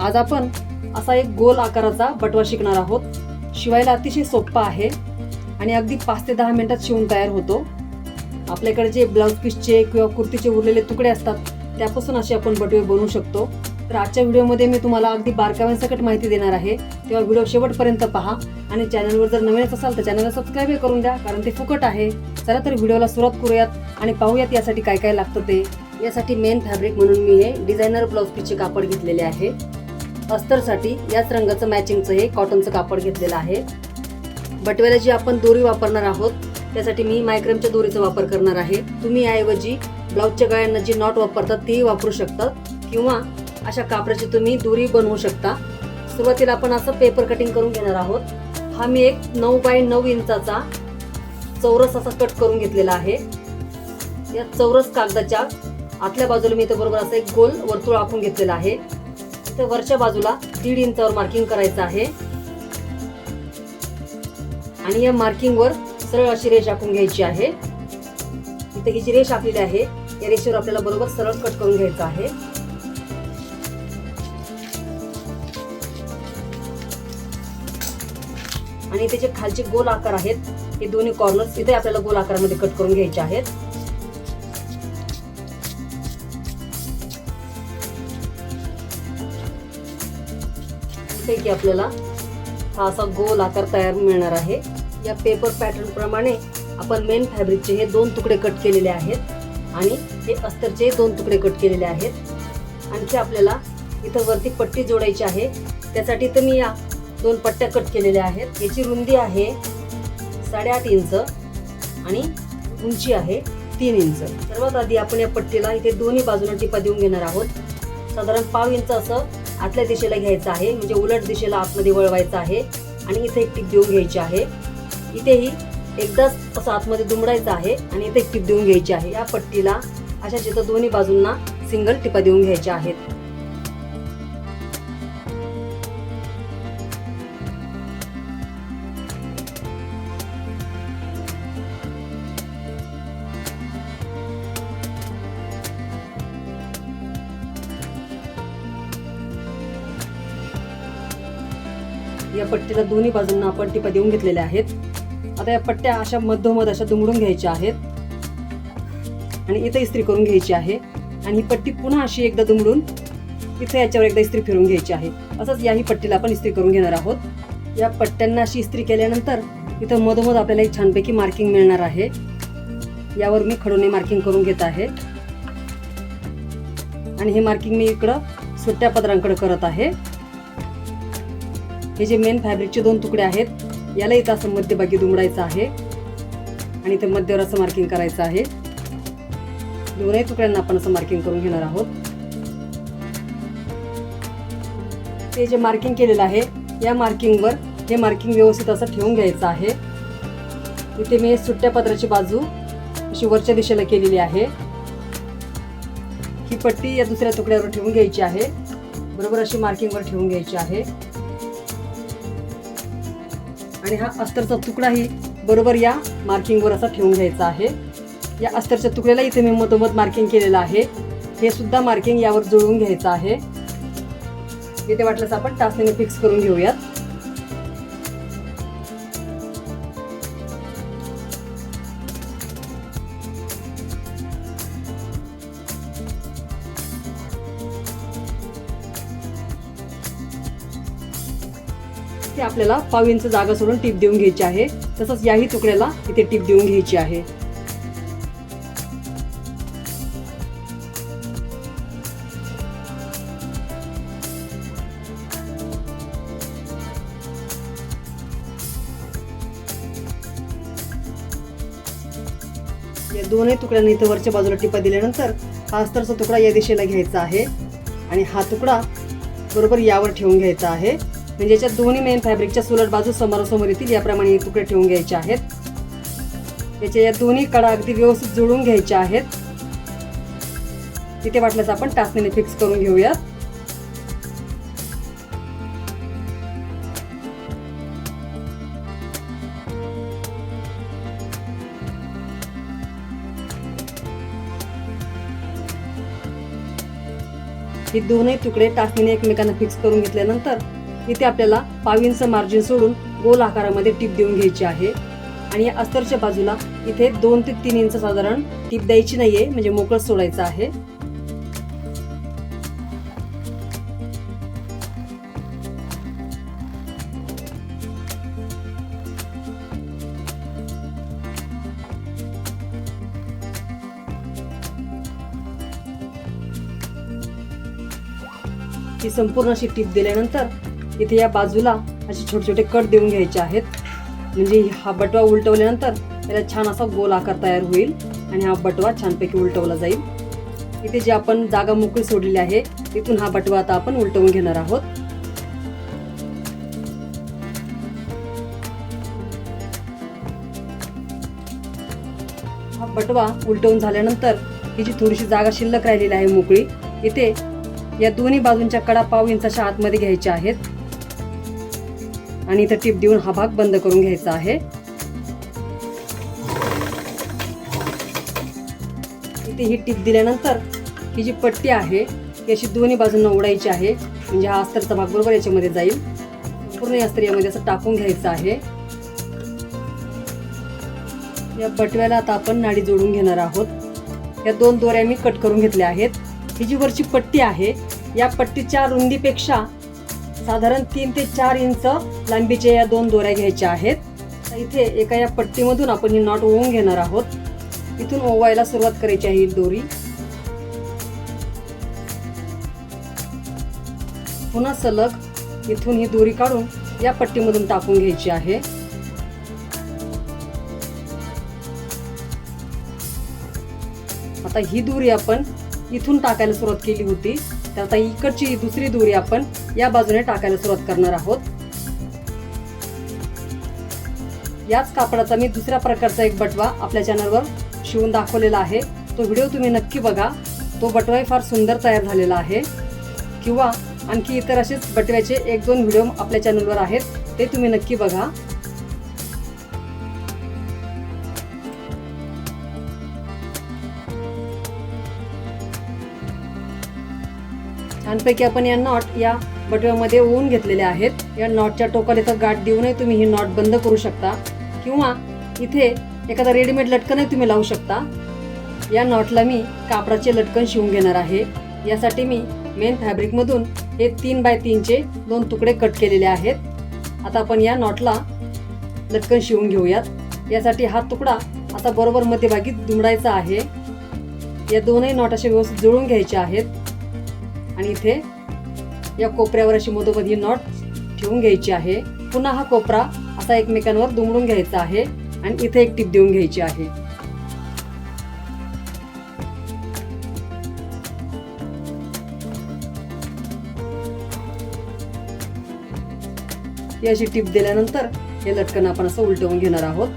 आज आपण असा एक गोल आकाराचा बटवा शिकणार आहोत. शिवायला अतिशय सोप्पा आहे आणि अगदी पाच ते दहा मिनिटात शिवून तयार होतो. आपल्याकडे जे ब्लाऊज पीसचे किंवा कुर्तीचे उरलेले तुकडे असतात त्यापासून असे आपण बटवे बनवू शकतो. तर आजच्या व्हिडिओमध्ये मी तुम्हाला अगदी बारकाव्यांसकट माहिती देणार आहे. तेव्हा व्हिडिओ शेवटपर्यंत पहा आणि चॅनलवर जर नवीनच असाल तर चॅनलला सबस्क्राईब करून द्या कारण ते फुकट आहे. चला तर व्हिडिओला सुरुवात करूयात आणि पाहूयात यासाठी काय काय लागतं ते. यासाठी मेन फॅब्रिक म्हणून मी हे डिझायनर ब्लाऊज पीसचे कापड घेतलेले आहे. अस्तरसाठी याच रंगाचं मॅचिंगचं हे कॉटनचं कापड घेतलेलं आहे. बटव्याला जी आपण दोरी वापरणार आहोत त्यासाठी मी मायक्रमच्या दोरीचा वापर करणार आहे. तुम्ही याऐवजी ब्लाऊजच्या गळ्यांना जी नॉट वापरतात तीही वापरू शकतात किंवा अशा कापडाची तुम्ही दोरी बनवू शकता. सुरुवातीला आपण असं पेपर कटिंग करून घेणार आहोत. हा मी एक नऊ बाय नऊ इंचाचा चौरस असा कट करून घेतलेला आहे. या चौरस कागदाच्या आतल्या बाजूला मी इथं बरोबर असं एक गोल वर्तुळ आखून घेतलेला आहे. इथं वरच्या बाजूला दीड इंचावर मार्किंग करायचं आहे. आणि या मार्किंगवर सरळ अशी रेष आखून घ्यायची आहे. इथे ही जी रेष आखलेली आहे या रेषेवर आपल्याला बरोबर सरळ कट करून घ्यायचं आहे. आणि इथे जे खालचे गोल आकार आहेत हे दोन्ही कॉर्नर्स इथे आपल्याला गोल आकारामध्ये कट करून घ्यायचे आहेत. आहे की आपल्याला हा असा गोल आकार तयार मिळणार आहे. या पेपर पॅटर्न प्रमाणे आपण मेन फॅब्रिकचे हे दोन तुकडे कट केलेले आहेत आणि हे अस्तरचे दोन तुकडे कट केलेले आहेत. आणखी आपल्याला इथं वरती पट्टी जोडायची आहे. त्यासाठी तर मी या दोन पट्ट्या कट केलेल्या आहेत. याची रुंदी आहे साडेआठ इंच आणि उंची आहे तीन इंच. सर्वात आधी आपण या पट्टीला इथे दोन्ही बाजूला टिपा देऊन घेणार आहोत. साधारण पाव इंच असं आतल्या दिशेला घ्यायचं आहे म्हणजे उलट दिशेला आतमध्ये वळवायचं आहे आणि इथे एक टीप देऊन घ्यायची आहे. इथेही एकदाच असं आतमध्ये दुमडायचं आहे आणि इथे एक टीप देऊन घ्यायची आहे. या पट्टीला अशा जिथं दोन्ही बाजूंना सिंगल टिपा देऊन घ्यायच्या आहेत. या पट्टीला दोन्ही बाजूंना आपण टिपा देऊन घेतलेल्या आहेत. आता या पट्ट्या अशा मधोमध अशा दुमडून घ्यायच्या आहेत. आणि इथं इस्त्री करून घ्यायची आहे. आणि ही पट्टी पुन्हा अशी एकदा दुमडून इथं याच्यावर एकदा इस्त्री फिरून घ्यायची आहे. असंच याही पट्टीला आपण इस्त्री करून घेणार आहोत. या पट्ट्यांना अशी इस्त्री केल्यानंतर इथं मधोमध आपल्याला एक छानपैकी मार्किंग मिळणार आहे. यावर मी खडूने मार्किंग करून घेत आहे. आणि हे मार्किंग मी इकडं सुट्ट्या पदरांकडे करत आहे. हे जे मेन फॅब्रिकचे दोन तुकडे आहेत याला इथं असं मध्यभागी दुमडायचं आहे. आणि इथे मध्यवर असं मार्किंग करायचं आहे. दोनही तुकड्यांना आपण असं मार्किंग करून घेणार आहोत. ते जे मार्किंग केलेलं आहे या मार्किंगवर हे मार्किंग व्यवस्थित असं ठेवून घ्यायचं आहे. इथे मी सुट्ट्या पत्राची बाजू अशी वरच्या दिशेला केलेली आहे. ही पट्टी या दुसऱ्या तुकड्यावर ठेवून घ्यायची आहे. बरोबर अशी मार्किंगवर ठेवून घ्यायची आहे. आणि हा अस्तरचा तुकडाही बरोबर या मार्किंगवर असा ठेवून घ्यायचा आहे. या अस्तरच्या तुकड्याला इथे मी मधोमध मार्किंग केलेलं आहे. हे सुद्धा मार्किंग यावर जुळवून घ्यायचं आहे. इथे वाटल्यास आपण टाचणीने फिक्स करून घेऊयात. इथे आपल्याला पाव इंच जागा सोडून टीप देऊन घ्यायची आहे. तसंच याही तुकड्याला इथे टीप देऊन घ्यायची आहे. या दोनही तुकड्यांना इथं वरच्या बाजूला टिपा दिल्यानंतर हा अस्तरचा तुकडा या दिशेला घ्यायचा आहे. आणि हा तुकडा बरोबर यावर ठेवून घ्यायचा आहे. म्हणजे याच्यात दोन्ही मेन फॅब्रिकच्या सुलट बाजू समोरासमोर येतील याप्रमाणे हे तुकडे ठेवून घ्यायचे आहेत. याच्या या दोन्ही कडा अगदी व्यवस्थित जुळून घ्यायच्या आहेत. तिथे वाटल्यास आपण टाचणीने फिक्स करून घेऊयात. हे दोनही तुकडे टाचणीने एकमेकांना फिक्स करून घेतल्यानंतर इथे आपल्याला पाव इंच मार्जिन सोडून गोल आकारामध्ये टीप देऊन घ्यायची आहे. आणि या अस्तरच्या बाजूला इथे दोन ते तीन इंच साधारण टीप द्यायची नाहीये म्हणजे मोकळं सोडायचं आहे. ही संपूर्ण अशी टीप दिल्यानंतर इथे या बाजूला असे छोटे छोटे कट देऊन घ्यायचे आहेत. म्हणजे हा बटवा उलटवल्यानंतर त्याला छान असा गोल आकार तयार होईल आणि हा बटवा छानपैकी उलटवला जाईल. इथे जी आपण जागा मोकळी सोडलेली आहे तिथून हा बटवा आता आपण उलटवून घेणार आहोत. हा बटवा उलटवून झाल्यानंतर ही जी थोडीशी जागा शिल्लक राहिलेली आहे मोकळी इथे या दोन्ही बाजूंच्या कडा पाव इंचाच्या आतमध्ये घ्यायच्या आहेत. आणि इथं टीप देऊन हा भाग बंद करून घ्यायचा आहे. इथे ही टीप दिल्यानंतर ही जी पट्टी आहे ती अशी दोन्ही बाजूंना उडायची आहे. म्हणजे हा अस्तरचा भाग बरोबर याच्यामध्ये जाईल. पूर्ण या अस्तर यामध्ये असं टाकून घ्यायचं आहे. या पटव्याला आता आपण नाडी जोडून घेणार आहोत. या दोन दोऱ्या मी कट करून घेतल्या आहेत. ही जी वरची पट्टी आहे या पट्टीच्या रुंदीपेक्षा साधारण तीन ते चार इंच लांबीच्या या दोन दोऱ्या घ्यायच्या आहेत. तर इथे एका या पट्टीमधून आपण ही नॉट ओवून घेणार आहोत. इथून ओवायला सुरुवात करायची आहे ही दोरी. पुन्हा सलग इथून ही दोरी काढून या पट्टीमधून टाकून घ्यायची आहे. आता ही दोरी आपण इथून टाकायला सुरुवात केली होती. तर आता इकडची दुसरी दोरी आपण या बाजूने टाकायला सुरुवात करणार आहोत. याच कापडाचा मी दुसऱ्या प्रकारचा एक बटवा आपल्या चॅनलवर शिवून दाखवलेला आहे. तो व्हिडिओ तुम्ही नक्की बघा. तो बटवाही फार सुंदर तयार झालेला आहे. किंवा आणखी इतर असेच बटव्याचे एक दोन व्हिडिओ आपल्या चॅनलवर आहेत. ते तुम्ही नक्की बघा. छानपैकी आपण या नॉट या बटव्यामध्ये ओवून घेतलेले आहेत. या नॉटच्या टोकाला इथं गाठ देऊनही तुम्ही ही नॉट बंद करू शकता. किंवा इथे एखादा रेडीमेड लटकनही तुम्ही लावू शकता. या नॉटला मी कापडाचे लटकन शिवून घेणार आहे. यासाठी मी मेन फॅब्रिकमधून हे तीन बाय तीनचे दोन तुकडे कट केलेले आहेत. आता आपण या नॉटला लटकन शिवून घेऊयात. यासाठी हा तुकडा आता बरोबर मध्यभागी दुमडायचा आहे. या दोनही नॉट असे व्यवस्थित जुळून घ्यायचे आहेत. आणि इथे या कोपऱ्यावर अशी मधोमधी नॉट ठेवून घ्यायची आहे. पुन्हा हा कोपरा असा एकमेकांवर दुमडून घ्यायचा आहे आणि इथे एक टीप देऊन घ्यायची आहे. ही अशी टीप दिल्यानंतर हे लटकन आपण असं उलटवून घेणार आहोत.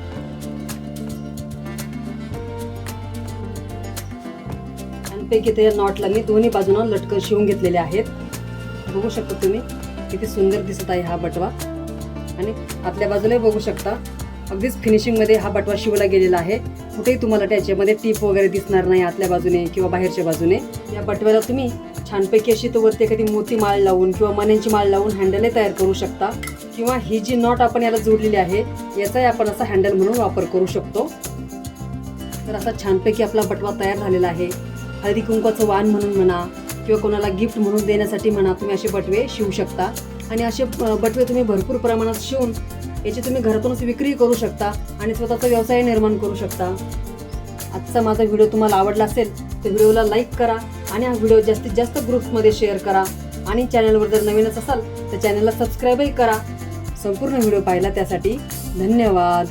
पैकी ते नॉटला मी दोन्ही बाजूनं लटकन शिवून घेतलेले आहेत. बघू शकता तुम्ही किती सुंदर दिसत आहे हा बटवा. आणि आतल्या बाजूलाही बघू शकता अगदीच फिनिशिंगमध्ये हा बटवा शिवला गेलेला आहे. कुठेही तुम्हाला त्याच्यामध्ये टीप वगैरे दिसणार नाही आतल्या बाजूने किंवा बाहेरच्या बाजूने. या बटव्याला तुम्ही छानपैकी अशी तो वरती एखादी मोती माळ लावून किंवा मण्यांची माळ लावून हँडलही तयार करू शकता. किंवा ही जी नॉट आपण याला जोडलेली आहे याचाही आपण असा हँडल म्हणून वापर करू शकतो. तर असा छानपैकी आपला बटवा तयार झालेला आहे. हळदी कुंकवाचं वाण म्हणून म्हणा किंवा कोणाला गिफ्ट म्हणून देण्यासाठी म्हणा तुम्ही असे बटवे शिवू शकता. आणि असे बटवे तुम्ही भरपूर प्रमाणात शिवून याची तुम्ही घरातूनच विक्री करू शकता आणि स्वतःचा व्यवसाय निर्माण करू शकता. आजचा माझा व्हिडिओ तुम्हाला आवडला असेल तर व्हिडिओला लाईक करा आणि हा व्हिडिओ जास्तीत जास्त ग्रुप्समध्ये शेअर करा. आणि चॅनलवर जर नवीनच असाल तर चॅनलला सबस्क्राईबही करा. संपूर्ण व्हिडिओ पाहिला त्यासाठी धन्यवाद.